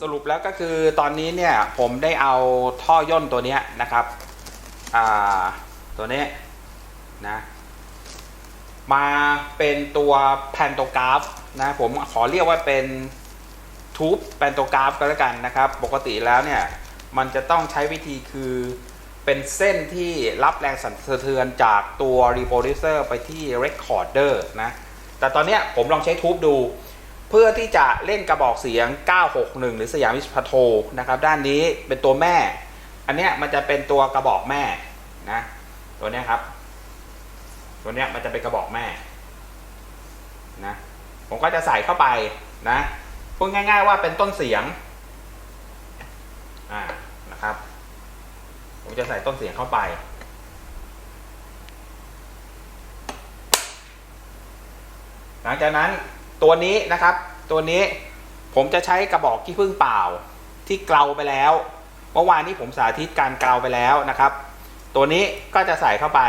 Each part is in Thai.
สรุปแล้วก็คือตอนนี้เนี่ยผมได้เอาท่อย่นตัวนี้นะครับตัวนี้นะมาเป็นตัวแพนโตกราฟนะผมขอเรียกว่าเป็นทูบแพนโตกราฟก็แล้วกันนะครับ ปกติแล้วเนี่ยมันจะต้องใช้วิธีคือเป็นเส้นที่รับแรงสั่นสะเทือนจากตัว reproducer ไปที่ recorder นะแต่ตอนนี้ผมลองใช้ทูบดู เพื่อที่จะเล่นกระบอกเสียง 961 หรือสยามวิสพาโทนะครับ ด้านนี้เป็นตัวแม่ อันเนี้ยมันจะเป็นตัวกระบอกแม่นะ ตัวเนี้ยครับ ตัวเนี้ยมันจะเป็นกระบอกแม่นะผมก็จะใส่เข้าไปนะพูดง่ายๆว่าเป็นต้นเสียงอ่านะครับ ผมจะใส่ต้นเสียงเข้าไปหลังจากนั้น ตัวนี้นะครับ ตัวนี้ผมจะใช้กระบอกขี้ผึ้งเปล่าที่เกลาไปแล้ว เมื่อวานนี้ผมสาธิตการเกลาไปแล้วนะครับ ตัวนี้ก็จะใส่เข้าไป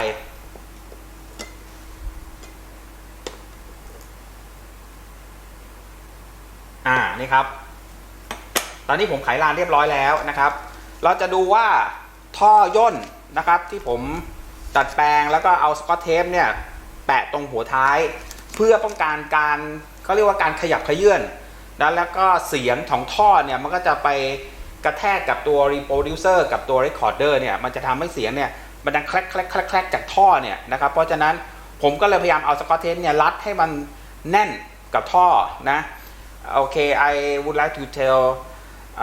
อ่านี่ครับ ตอนนี้ผมไขลานเรียบร้อยแล้วนะครับ เราจะดูว่าท่อย่นนะครับที่ผมตัดแปลงแล้วก็เอาสกอตเทปเนี่ยแปะตรงหัวท้าย เพื่อป้องกันการ เขาเรียกว่าการขยับขยื่นนะแล้วก็เสียงของท่อเนี่ยมันก็จะไปกระแทกกับตัว reproducer กับตัว recorder เนี่ยมันจะทำให้เสียงเนี่ยมันดังแคลกแคลกแคลกแคลกจากท่อเนี่ยนะครับเพราะฉะนั้นผมก็เลยพยายามเอาสกอตเทปเนี่ยรัดให้มันแน่นกับท่อนะ Okay, I would like to tell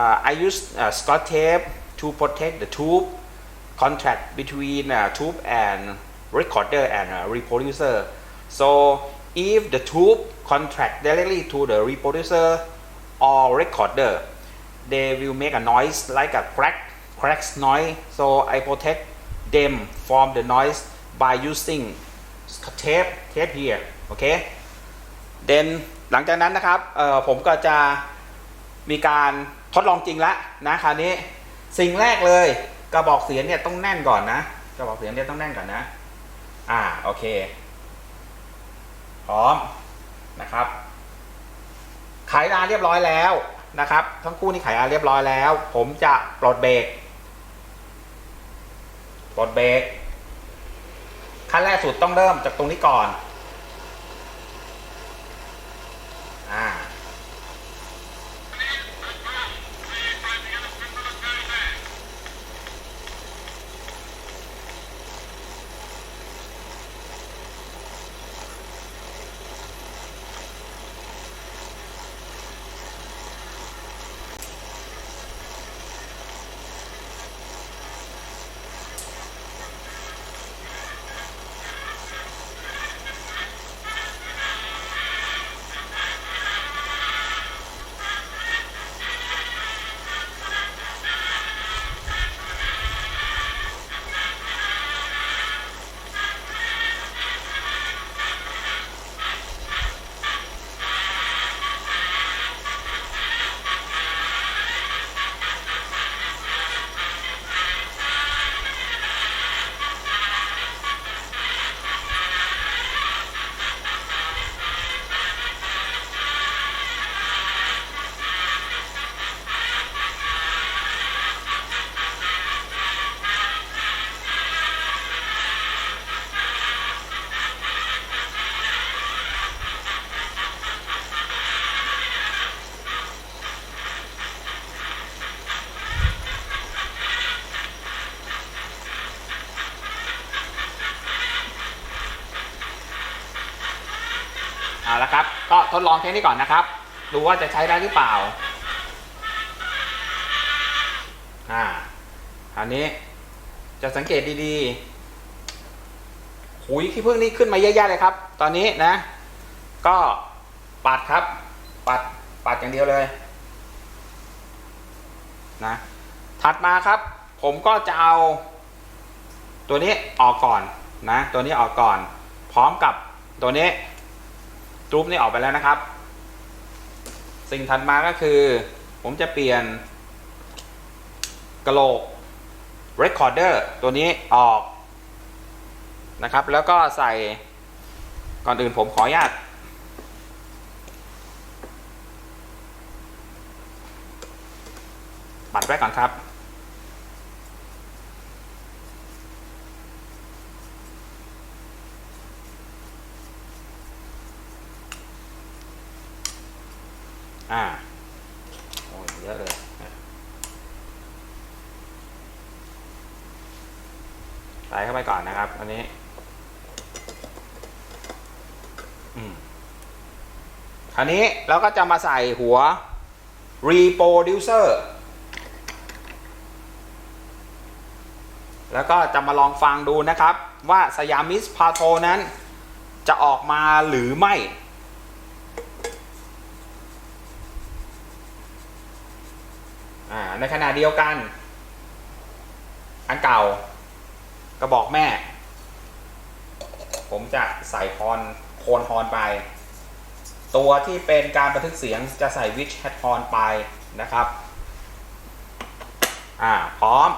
uh, I use uh, Scotch tape to protect the tube contact between uh, tube and recorder and uh, reproducer. So if the tube contract directly to the reproducer or recorder, they will make a noise like a crack, cracks noise. So I protect them from the noise by using tape tape here. Okay. then หลังจากนั้นนะครับผมก็จะมีการทดลองจริงแล้วนะคราวนี้สิ่งแรกเลยกระบอกเสียงเนี่ยต้องแน่นก่อนนะกระบอกเสียงเนี่ยต้องแน่นก่อนนะ อ่าโอเค พร้อมนะครับ ขายอาเรียบร้อยแล้วนะครับ ทั้งคู่นี่ไขลาเรียบร้อยแล้ว ผมจะปลดเบรกปลดเบรกขั้นแรกสุดต้องเริ่มจากตรงนี้ก่อน เอาละครับ ก็ทดลองแค่นี้ก่อนนะครับ ดูว่าจะใช้ได้หรือเปล่า อ่าอันนี้จะสังเกตดีๆ หุยขี้ผึ้งนี่ขึ้นมาเยอะแยะเลยครับ ตอนนี้นะ ก็ปัดครับ ปัด ปัดอย่างเดียวเลย นะ ถัดมาครับ ผมก็จะเอา ตัวนี้ออกก่อนนะ ตัวนี้ออกก่อน พร้อมกับตัวนี้ จูบนี่ออกไปแล้วนะครับ สิ่งถัดมาก็คือ ผมจะเปลี่ยนกระโหลก recorder ตัวนี้ออกนะครับ แล้วก็ใส่ก่อนอื่นผมขออนุญาตปัดไว้ก่อนครับ อ่าโอ้ยเยอะเลยใส่เข้าไปก่อนนะครับ อันนี้ อืมคราวนี้เราก็จะมาใส่หัว reproducer แล้วก็จะมาลองฟังดูนะครับ ว่าสยามิสพาโทนั้นจะออกมาหรือไม่ อ่า ในขณะเดียวกัน อันเก่ากระบอกแม่ ผมจะใส่ฮอนโคนฮอนไป ตัวที่เป็นการบันทึกเสียงจะใส่วิชแฮดฮอนไปนะครับ อ่าพร้อม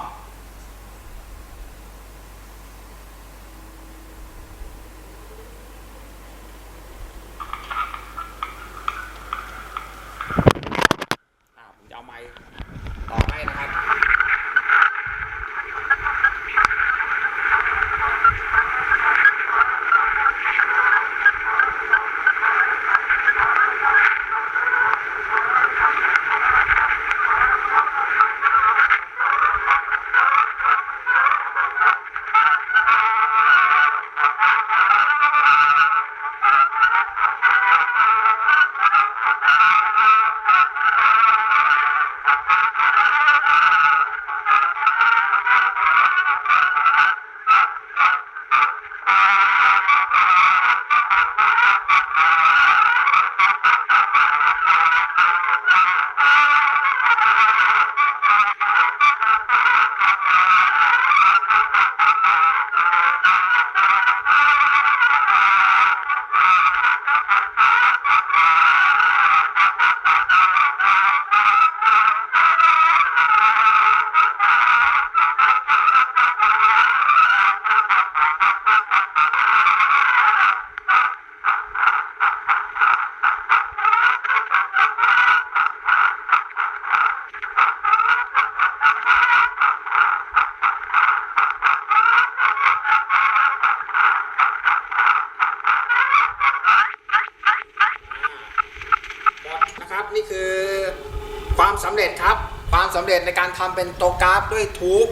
เร็จในการทำเป็นโตวกราฟด้วยทูบ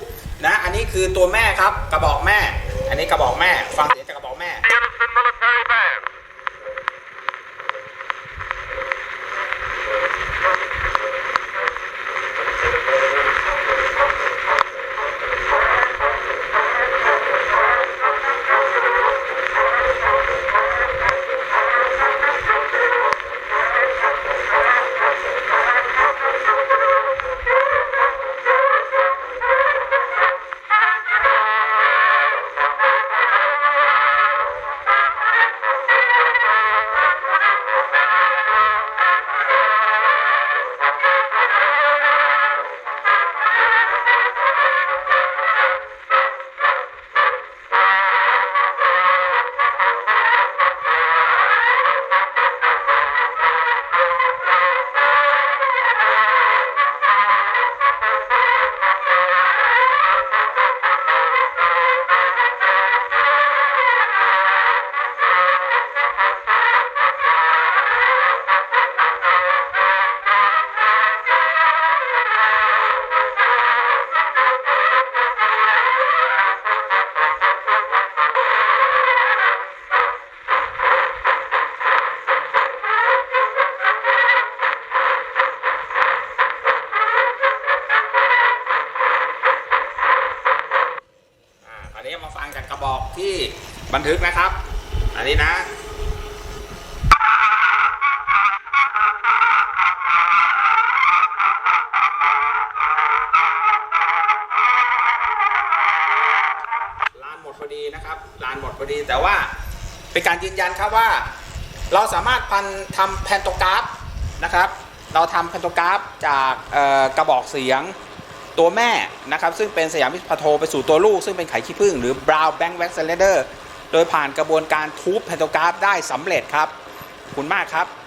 นะ อันนี้คือตัวแม่ครับกระบอกแม่ อันนี้กระบอกแม่ฟังเสียง ที่บันทึกนะครับ อันนี้นะลานหมดพอดีนะครับลานหมดพอดีแต่ว่าเป็นการยืนยันครับว่า เราสามารถพันทำแพนโตกราฟนะครับ เราทำแพนโตกราฟจากกระบอกเสียง ตัวแม่นะครับซึ่งเป็นสยามพิษพาโทไปสู่ตัวลูก ซึ่งเป็นไข่ขี้ผึ้งหรือ brown bank wax cylinder โดยผ่านกระบวนการทูบแพนโตกราฟได้สำเร็จครับขอบคุณมากครับ